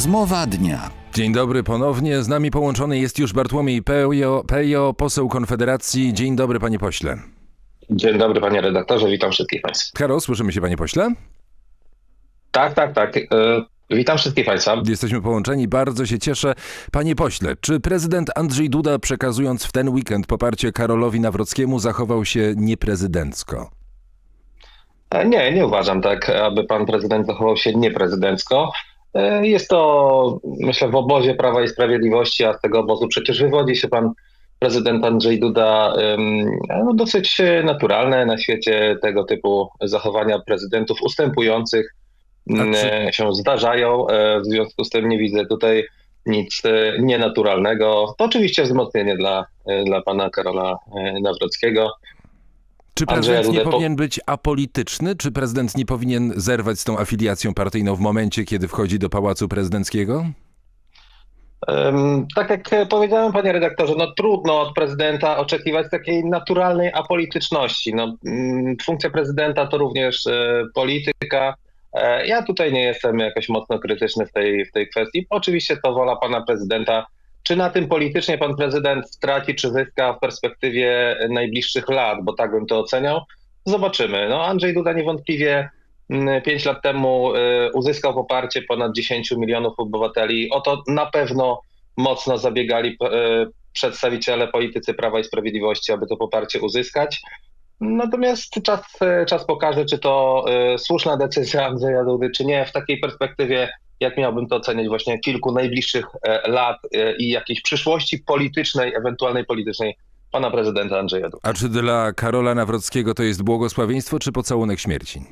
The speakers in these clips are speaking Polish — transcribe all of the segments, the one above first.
Rozmowa dnia. Dzień dobry ponownie. Z nami połączony jest już Bartłomiej Pejo, Pejo, poseł Konfederacji. Dzień dobry, panie pośle. Dzień dobry panie redaktorze, witam wszystkich państwa. Karol, słyszymy się, panie pośle? Tak, tak, tak. e, Witam wszystkich państwa. Jesteśmy połączeni, bardzo się cieszę. Panie pośle, czy prezydent Andrzej Duda, przekazując w ten weekend poparcie Karolowi Nawrockiemu, zachował się nieprezydencko? E, Nie, nie uważam tak, aby pan prezydent zachował się nieprezydencko. E, Jest to, myślę, w obozie Prawa i Sprawiedliwości, a z tego obozu przecież wywodzi się pan prezydent Andrzej Duda, no, dosyć naturalne na świecie tego typu zachowania prezydentów ustępujących m, czy- e, się zdarzają. E, W związku z tym nie widzę tutaj nic nienaturalnego. To oczywiście wzmocnienie dla, dla pana Karola Nawrockiego. Czy prezydent nie po- powinien być apolityczny? Czy prezydent nie powinien zerwać z tą afiliacją partyjną w momencie, kiedy wchodzi do Pałacu Prezydenckiego? Tak jak powiedziałem, panie redaktorze, no trudno od prezydenta oczekiwać takiej naturalnej apolityczności. No, mm, funkcja prezydenta to również e, polityka. E, Ja tutaj nie jestem jakoś mocno krytyczny w tej, w tej kwestii. Oczywiście to wola pana prezydenta. Czy na tym politycznie pan prezydent straci, czy zyska w perspektywie najbliższych lat, bo tak bym to oceniał? Zobaczymy. No, Andrzej Duda niewątpliwie mm, pięć lat temu y, uzyskał poparcie ponad 10 milionów obywateli. O to na pewno mocno zabiegali y, przedstawiciele politycy Prawa i Sprawiedliwości, aby to poparcie uzyskać. Natomiast czas, y, czas pokaże, czy to słuszna decyzja Andrzeja Dudy, czy nie. W takiej perspektywie, jak miałbym to oceniać, właśnie kilku najbliższych e, lat e, i jakiejś przyszłości politycznej, ewentualnej politycznej pana prezydenta Andrzeja Dudy. A czy dla Karola Nawrockiego to jest błogosławieństwo, czy pocałunek śmierci?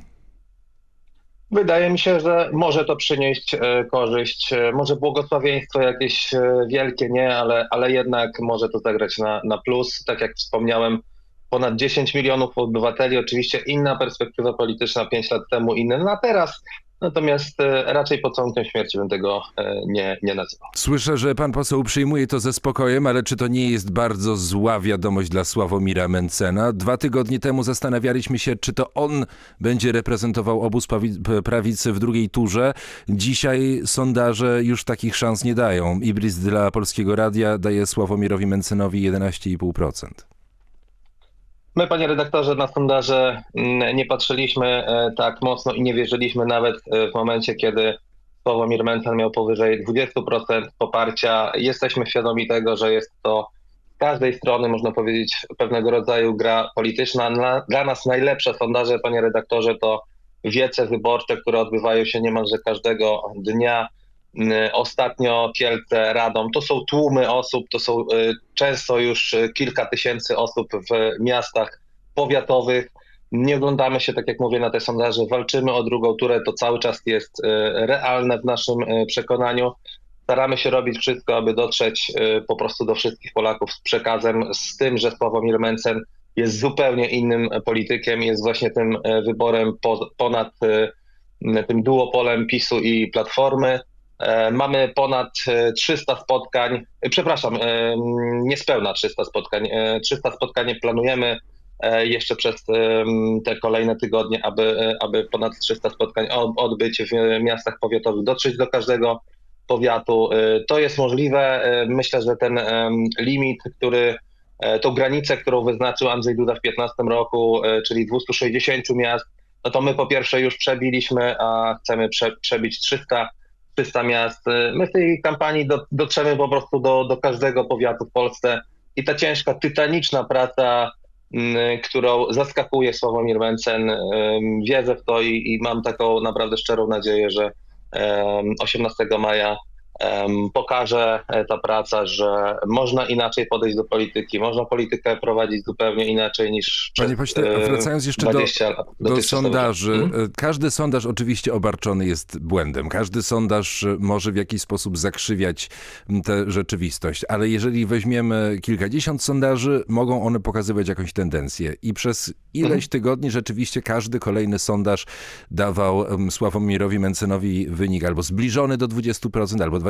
Wydaje mi się, że może to przynieść e, korzyść, może błogosławieństwo jakieś wielkie, nie, ale, ale jednak może to zagrać na, na plus. Tak jak wspomniałem, ponad 10 milionów obywateli, oczywiście inna perspektywa polityczna 5 lat temu, inna na teraz. Natomiast e, raczej pocałunkiem śmierci bym tego e, nie, nie nazywał. Słyszę, że pan poseł przyjmuje to ze spokojem, ale czy to nie jest bardzo zła wiadomość dla Sławomira Mencena? Dwa tygodnie temu zastanawialiśmy się, czy to on będzie reprezentował obóz prawicy w drugiej turze. Dzisiaj sondaże już takich szans nie dają. Ibris dla Polskiego Radia daje Sławomirowi Mencenowi 11,5%. My, panie redaktorze, na sondaże mm, nie patrzyliśmy e, tak mocno i nie wierzyliśmy nawet e, w momencie, kiedy Sławomir Mencen miał powyżej 20% poparcia. Jesteśmy świadomi tego, że jest to z każdej strony, można powiedzieć, pewnego rodzaju gra polityczna. Dla, dla nas najlepsze sondaże, panie redaktorze, to wiece wyborcze, które odbywają się niemalże każdego dnia. Mm, Ostatnio Kielce, Radom, to są tłumy osób, to są y, często już y, kilka tysięcy osób w miastach powiatowych. Nie oglądamy się, tak jak mówię, na te sondaże, walczymy o drugą turę, to cały czas jest y, realne w naszym y, przekonaniu. Staramy się robić wszystko, aby dotrzeć y, po prostu do wszystkich Polaków z przekazem, z tym, że Sławomir Mencen jest zupełnie innym politykiem, jest właśnie tym y, wyborem po, ponad y, tym duopolem PiSu i Platformy. E, Mamy ponad e, 300 spotkań, e, przepraszam, e, niespełna 300 spotkań. E, 300 spotkań planujemy e, jeszcze przez te kolejne tygodnie, aby, e, aby ponad 300 spotkań od- odbyć w e, miastach powiatowych, dotrzeć do każdego powiatu. E, To jest możliwe. E, Myślę, że ten limit, który e, tą granicę, którą wyznaczył Andrzej Duda w 2015 roku, e, czyli 260 miast, no to my po pierwsze już przebiliśmy, a chcemy prze, przebić 300 300 miast. My w tej kampanii do, dotrzemy po prostu do, do każdego powiatu w Polsce i ta ciężka, tytaniczna praca, mm, którą zaskakuje Sławomir Mencen, wierzę w to i, i mam taką naprawdę szczerą nadzieję, że em, 18 maja pokaże e, ta praca, że można inaczej podejść do polityki, można politykę prowadzić zupełnie inaczej niż Panie przez, pośle, e, wracając jeszcze do, 20 lat. do lat. sondaży. Mhm. E, Każdy sondaż oczywiście obarczony jest błędem. Każdy sondaż może w jakiś sposób zakrzywiać tę rzeczywistość, ale jeżeli weźmiemy kilkadziesiąt sondaży, mogą one pokazywać jakąś tendencję. I przez ileś Mhm. tygodni rzeczywiście każdy kolejny sondaż dawał Sławomirowi Mencenowi wynik albo zbliżony do 20%, albo 20%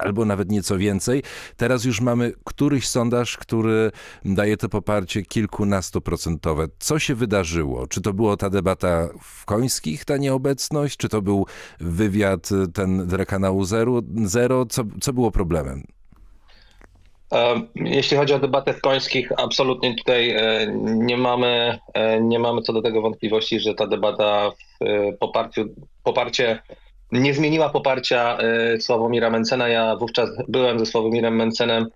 albo nawet nieco więcej. Teraz już mamy któryś sondaż, który daje to poparcie kilkunastoprocentowe. Co się wydarzyło? Czy to była ta debata w Końskich, ta nieobecność? Czy to był wywiad y, ten telekanału Zero? Zero? Co, co było problemem? Jeśli chodzi o debatę w końskich, absolutnie tutaj e, nie mamy, e, nie mamy co do tego wątpliwości, że ta debata w e, poparciu, poparcie nie zmieniła poparcia e, Sławomira Mencena. Ja wówczas byłem ze Sławomirem Mencenem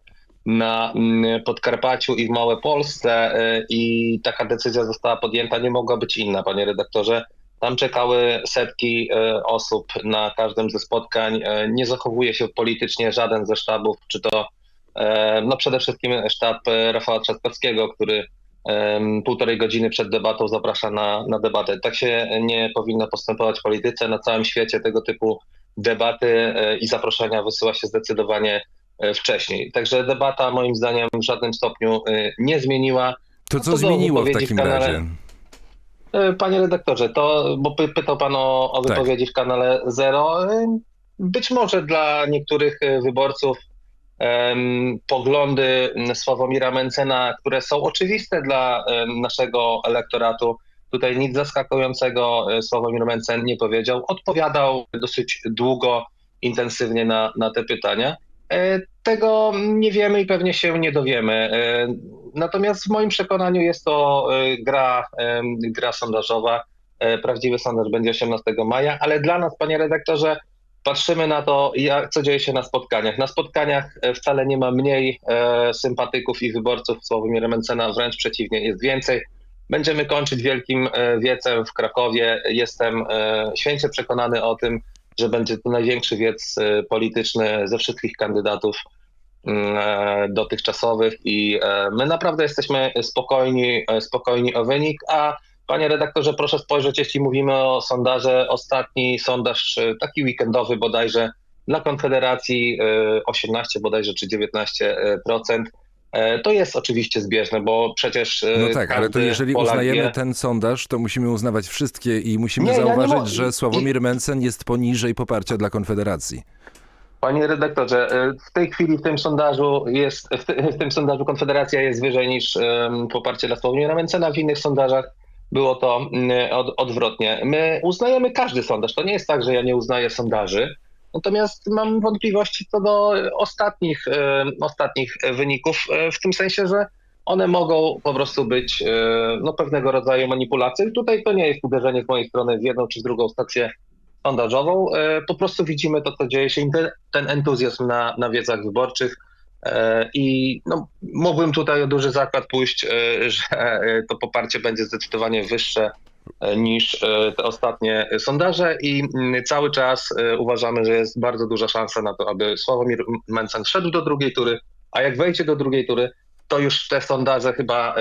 na mm, Podkarpaciu i w Małopolsce e, i taka decyzja została podjęta. Nie mogła być inna, panie redaktorze. Tam czekały setki e, osób na każdym ze spotkań. Nie zachowuje się politycznie żaden ze sztabów, czy to No przede wszystkim sztab Rafała Trzaskowskiego, który półtorej godziny przed debatą zaprasza na, na debatę. Tak się nie powinno postępować w polityce. Na całym świecie tego typu debaty e, i zaproszenia wysyła się zdecydowanie e, wcześniej. Także debata moim zdaniem w żadnym stopniu e, nie zmieniła. To co to zmieniło w w takim kanale. razie? Panie redaktorze, to, bo py- pytał Pan o, o Tak. wypowiedzi w kanale Zero. Być może dla niektórych wyborców poglądy Sławomira Mencena, które są oczywiste dla naszego elektoratu, tutaj nic zaskakującego e, Sławomir Mencen nie powiedział. Odpowiadał dosyć długo, intensywnie na, na te pytania. E, Tego nie wiemy i pewnie się nie dowiemy. E, Natomiast w moim przekonaniu jest to gra, gra sondażowa. Prawdziwy sondaż będzie 18 maja, ale dla nas, panie redaktorze, patrzymy na to, jak, co dzieje się na spotkaniach. Na spotkaniach e, wcale nie ma mniej e, sympatyków i wyborców Sławomira Mencena, wręcz przeciwnie, jest więcej. Będziemy kończyć wielkim e, wiecem w Krakowie. Jestem e, święcie przekonany o tym, że będzie to największy wiec e, polityczny ze wszystkich kandydatów mm, e, dotychczasowych i my naprawdę jesteśmy spokojni, spokojni o wynik, a Panie redaktorze, proszę spojrzeć, jeśli mówimy o sondaże, ostatni sondaż, e, taki weekendowy bodajże, dla Konfederacji e, 18 bodajże czy 19%. E, To jest oczywiście zbieżne, bo przecież. e, No tak, ale to jeżeli Polak uznajemy wie- ten sondaż, to musimy uznawać wszystkie i musimy Nie, ja zauważyć, mo- że Sławomir Mencen jest poniżej poparcia dla Konfederacji. Panie redaktorze, e, w tej chwili w tym sondażu jest, w, ty, w tym sondażu Konfederacja jest wyżej niż poparcie dla Sławomira Mencena, w innych sondażach było to mm, od, odwrotnie. My uznajemy każdy sondaż, to nie jest tak, że ja nie uznaję sondaży, natomiast mam wątpliwości co do ostatnich, em, ostatnich wyników, e, w tym sensie, że one mogą po prostu być e, no, pewnego rodzaju manipulacją. Tutaj to nie jest uderzenie z mojej strony w jedną czy w drugą stację sondażową. E, Po prostu widzimy to, co dzieje się, ten entuzjazm na, na wiecach wyborczych. E, I no, mógłbym tutaj o duży zakład pójść, e, że e, to poparcie będzie zdecydowanie wyższe niż te ostatnie sondaże i mm, cały czas uważamy, że jest bardzo duża szansa na to, aby Sławomir Mencen wszedł do drugiej tury, a jak wejdzie do drugiej tury, to już te sondaże chyba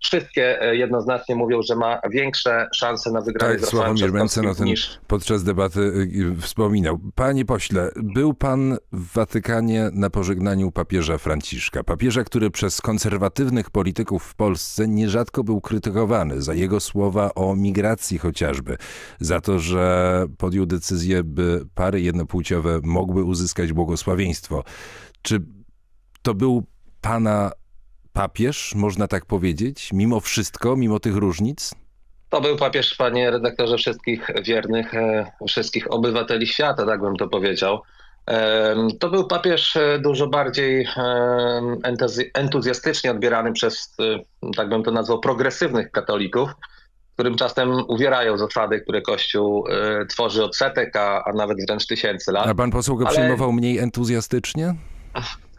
wszystkie e, jednoznacznie mówią, że ma większe szanse na wygranie Tak, z Rafałem Sławomir Mencen o tym niż podczas debaty y, wspominał. Panie pośle, był pan w Watykanie na pożegnaniu papieża Franciszka. Papieża, który przez konserwatywnych polityków w Polsce nierzadko był krytykowany za jego słowa o migracji chociażby. Za to, że podjął decyzję, by pary jednopłciowe mogły uzyskać błogosławieństwo. Czy to był pana papież, można tak powiedzieć, mimo wszystko, mimo tych różnic? To był papież, panie redaktorze, wszystkich wiernych, e, wszystkich obywateli świata, tak bym to powiedział. To był papież e, dużo bardziej entuzjastycznie odbierany przez, e, tak bym to nazwał, progresywnych katolików, którym czasem uwierają zasady, które Kościół tworzy od setek, a, a nawet wręcz tysięcy lat. A pan poseł go Ale- przyjmował mniej entuzjastycznie?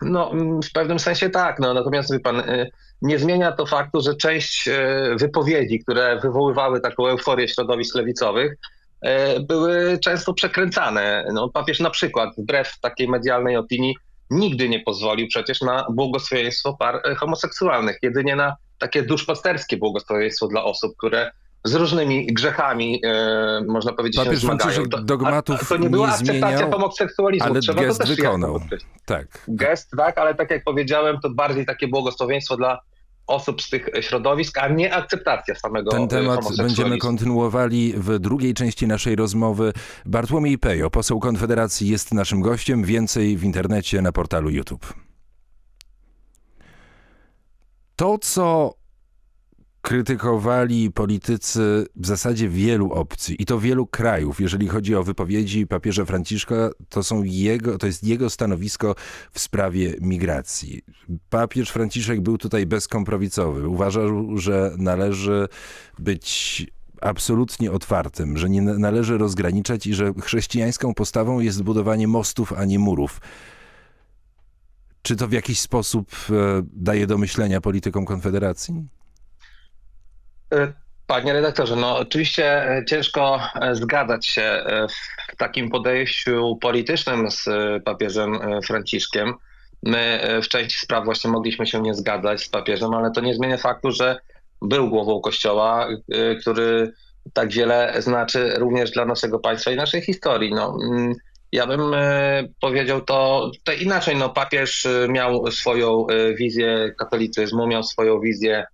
No, w pewnym sensie tak, no, natomiast pan, y, nie zmienia to faktu, że część y, wypowiedzi, które wywoływały taką euforię środowisk lewicowych, y, były często przekręcane. No, papież na przykład, wbrew takiej medialnej opinii, nigdy nie pozwolił przecież na błogosławieństwo par homoseksualnych, jedynie na takie duszpasterskie błogosławieństwo dla osób, które z różnymi grzechami, y, można powiedzieć, Papież. Franciszek To- dogmatów a, to nie była nie akceptacja zmieniał, homoseksualizmu. ale Trzeba gest to też wykonał. Tak. gest, tak, ale tak jak powiedziałem, to bardziej takie błogosławieństwo dla osób z tych środowisk, a nie akceptacja samego Ten e, temat będziemy kontynuowali w drugiej części naszej rozmowy. Bartłomiej Pejo, poseł Konfederacji, jest naszym gościem. Więcej w internecie na portalu YouTube. To, co krytykowali politycy w zasadzie wielu opcji i to wielu krajów, jeżeli chodzi o wypowiedzi papieża Franciszka, to są jego, to jest jego stanowisko w sprawie migracji. Papież Franciszek był tutaj bezkompromisowy. Uważał, że należy być absolutnie otwartym, że nie na- należy rozgraniczać i że chrześcijańską postawą jest budowanie mostów, a nie murów. Czy to w jakiś sposób e, daje do myślenia politykom Konfederacji? E, Panie redaktorze, no oczywiście e, ciężko e, zgadzać się w takim podejściu politycznym z papieżem Franciszkiem. My w części spraw właśnie mogliśmy się nie zgadzać z papieżem, ale to nie zmienia faktu, że był głową kościoła, który tak wiele znaczy również dla naszego państwa i naszej historii. No, mm, ja bym powiedział to tutaj inaczej. No, papież miał swoją wizję katolicyzmu, miał swoją wizję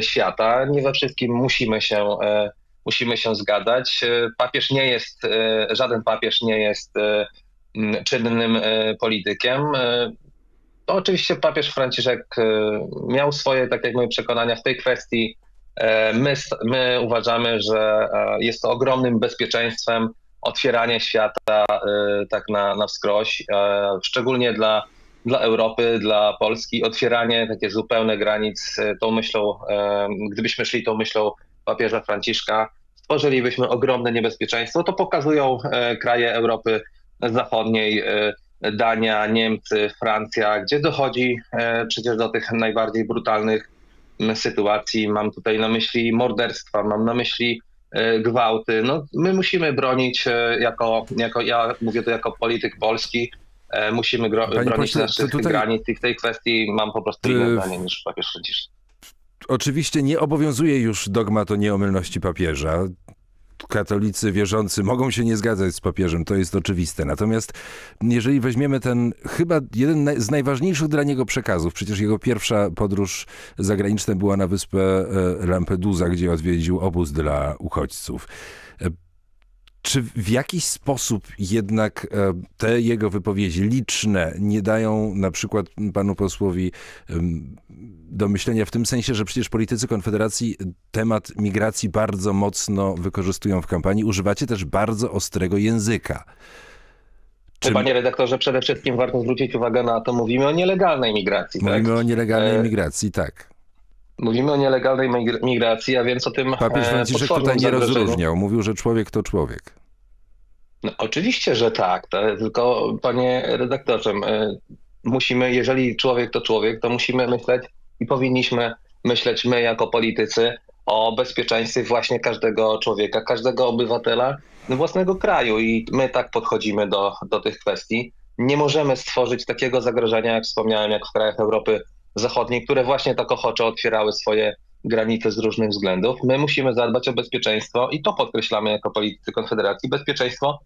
świata. Nie we wszystkim musimy się, e, musimy się zgadzać. E, Papież nie jest, e, żaden papież nie jest e, czynnym e, politykiem. E, To oczywiście papież Franciszek e, miał swoje, tak jak moje przekonania w tej kwestii. E, My, my uważamy, że e, jest to ogromnym bezpieczeństwem otwieranie świata e, tak na, na wskroś, e, szczególnie dla dla Europy, dla Polski, otwieranie takie zupełne granic e, tą myślą, e, gdybyśmy szli tą myślą papieża Franciszka, stworzylibyśmy ogromne niebezpieczeństwo. To pokazują e, kraje Europy Zachodniej, Dania, Niemcy, Francja, gdzie dochodzi przecież do tych najbardziej brutalnych sytuacji. Mam tutaj na myśli morderstwa, mam na myśli gwałty. No, my musimy bronić jako, jako, ja mówię to jako polityk polski, musimy gro, bronić pośle, naszych tutaj- granic i w tej kwestii mam po prostu inne zdanie niż papież Franciszek. Oczywiście nie obowiązuje już dogmat o nieomylności papieża. Katolicy wierzący mogą się nie zgadzać z papieżem, to jest oczywiste. Natomiast jeżeli weźmiemy ten chyba jeden z najważniejszych dla niego przekazów, przecież jego pierwsza podróż zagraniczna była na wyspę e, Lampedusa, gdzie odwiedził obóz dla uchodźców. Czy w jakiś sposób jednak e, te jego wypowiedzi liczne nie dają na przykład panu posłowi do myślenia w tym sensie, że przecież politycy Konfederacji temat migracji bardzo mocno wykorzystują w kampanii. Używacie też bardzo ostrego języka. Czy Panie redaktorze, przede wszystkim warto zwrócić uwagę na to, mówimy o nielegalnej migracji. Tak? mówimy o nielegalnej E, migracji, tak. Mówimy o nielegalnej migr- migracji, a więc o tym Papież e, Franciszek tutaj nie zagrożeniu. rozróżniał. Mówił, że człowiek to człowiek. No, oczywiście, że tak, tylko panie redaktorze, e, musimy, jeżeli człowiek to człowiek, to musimy myśleć i powinniśmy myśleć my jako politycy o bezpieczeństwie właśnie każdego człowieka, każdego obywatela własnego kraju i my tak podchodzimy do, do tych kwestii. Nie możemy stworzyć takiego zagrożenia, jak wspomniałem, jak w krajach Europy Zachodniej, które właśnie tak ochoczo otwierały swoje granice z różnych względów. My musimy zadbać o bezpieczeństwo i to podkreślamy jako politycy Konfederacji, bezpieczeństwo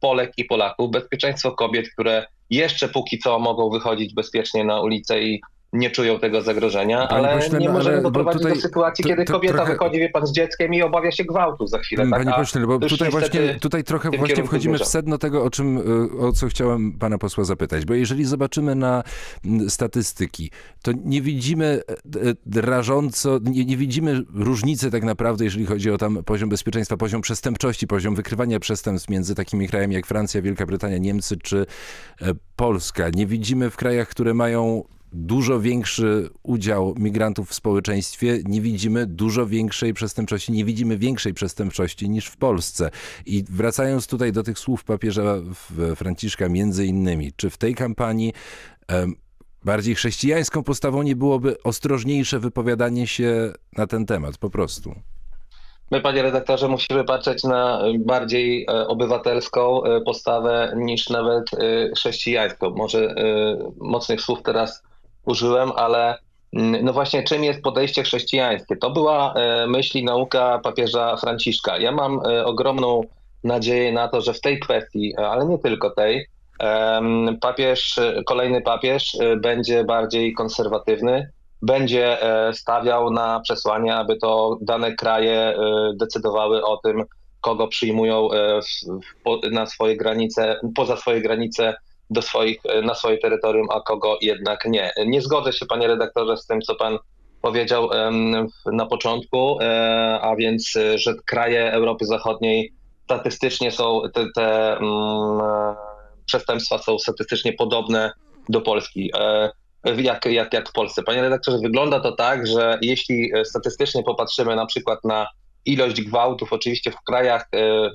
Polek i Polaków, bezpieczeństwo kobiet, które jeszcze póki co mogą wychodzić bezpiecznie na ulicę i nie czują tego zagrożenia, Panie ale pośle, nie no, możemy ale bo doprowadzić tutaj do sytuacji, to- kiedy to kobieta trochę- wychodzi, wie pan, z dzieckiem i obawia się gwałtu za chwilę. Panie pośle, bo to już tutaj właśnie, tutaj trochę właśnie wchodzimy w sedno tego, o czym, y, o co chciałem pana posła zapytać. Bo jeżeli zobaczymy na mm, statystyki, to nie widzimy e, e, rażąco, nie, nie widzimy różnicy tak naprawdę, jeżeli chodzi o tam poziom bezpieczeństwa, poziom przestępczości, poziom wykrywania przestępstw między takimi krajami jak Francja, Wielka Brytania, Niemcy czy e, Polska. Nie widzimy w krajach, które mają dużo większy udział migrantów w społeczeństwie, nie widzimy dużo większej przestępczości, nie widzimy większej przestępczości niż w Polsce. I wracając tutaj do tych słów papieża Franciszka między innymi, czy w tej kampanii bardziej chrześcijańską postawą nie byłoby ostrożniejsze wypowiadanie się na ten temat po prostu? My, panie redaktorze, musimy patrzeć na bardziej e, obywatelską e, postawę niż nawet e, chrześcijańską. Może e, mocnych słów teraz użyłem, ale mm, no właśnie czym jest podejście chrześcijańskie? To była e, myśl i nauka papieża Franciszka. Ja mam e, ogromną nadzieję na to, że w tej kwestii, e, ale nie tylko tej, papież, kolejny papież będzie bardziej konserwatywny, będzie stawiał na przesłanie, aby to dane kraje decydowały o tym, kogo przyjmują na swoje granice, poza swoje granice do swoich, e, na swoje terytorium, a kogo jednak nie. Nie zgodzę się, panie redaktorze, z tym, co pan powiedział na początku, e, a więc, e, że kraje Europy Zachodniej statystycznie są, te, te mm, przestępstwa są statystycznie podobne do Polski. Jak, jak, jak w Polsce. Panie redaktorze, wygląda to tak, że jeśli statystycznie popatrzymy na przykład na ilość gwałtów, oczywiście w krajach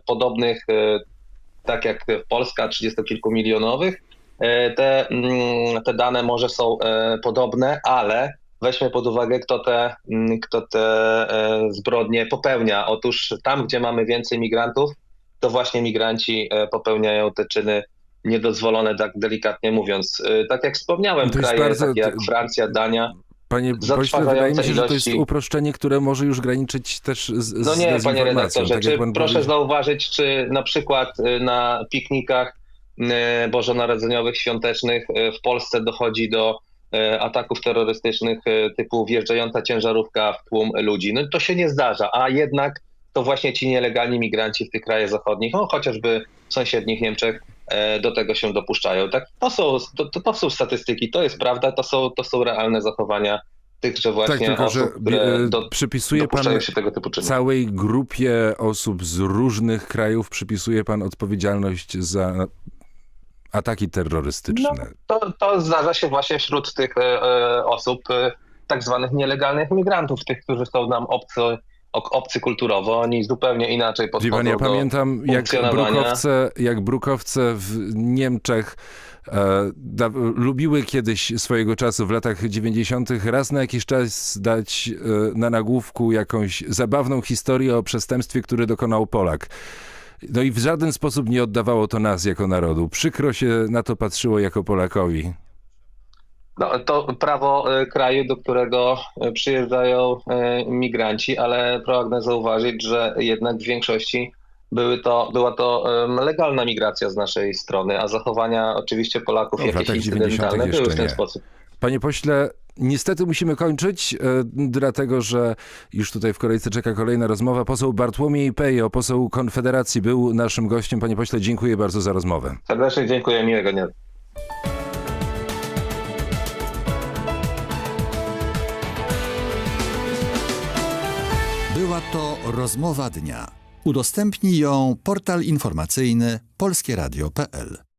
podobnych, tak jak Polska, 30-kilkumilionowych, e, te, mm, te dane może są e, podobne, ale weźmy pod uwagę, kto te, mm, kto te e, zbrodnie popełnia. Otóż tam, gdzie mamy więcej migrantów, to właśnie migranci popełniają te czyny niedozwolone, tak delikatnie mówiąc. Tak jak wspomniałem, jest kraje bardzo- takie jak Francja, Dania, Panie pośle, wydaje mi się, że to jest uproszczenie, które może już graniczyć też z, z No nie, panie dezinformacją. redaktorze, tak czy pan proszę powiedział. zauważyć, czy na przykład y, na piknikach y, bożonarodzeniowych, świątecznych y, w Polsce dochodzi do ataków terrorystycznych typu wjeżdżająca ciężarówka w tłum ludzi. No to się nie zdarza, a jednak to właśnie ci nielegalni migranci w tych krajach zachodnich, no chociażby w sąsiednich Niemczech do tego się dopuszczają. Tak, to, są, to, to, są statystyki, to jest prawda, to są, to są realne zachowania tychże właśnie Tak, tylko że osób, które e, do, przypisuje pan dopuszczają się tego typu czynów. całej grupie osób z różnych krajów, przypisuje pan odpowiedzialność za ataki terrorystyczne. No, to, to zdarza się właśnie wśród tych e, e, osób, e, tak zwanych nielegalnych migrantów, tych, którzy są nam obcy, obcy kulturowo. Oni zupełnie inaczej Wie podchodzą pan, ja pamiętam jak brukowce, jak brukowce w Niemczech e, da, lubiły kiedyś swojego czasu w latach 90. raz na jakiś czas dać e, na nagłówku jakąś zabawną historię o przestępstwie, które dokonał Polak. No i w żaden sposób nie oddawało to nas jako narodu. Przykro się na to patrzyło jako Polakowi. No, to prawo e, kraju, do którego e, przyjeżdżają e, migranci, ale pragnę zauważyć, że jednak w większości były to, była to legalna migracja z naszej strony, a zachowania oczywiście Polaków No, jakieś 90. incydentalne były w ten nie. sposób. Panie pośle, niestety musimy kończyć, dlatego że już tutaj w kolejce czeka kolejna rozmowa. Poseł Bartłomiej Pejo, poseł Konfederacji, był naszym gościem. Panie pośle, dziękuję bardzo za rozmowę. Serdecznie dziękuję, miłego dnia. Była to rozmowa dnia. Udostępnij ją portal informacyjny polskieradio.pl.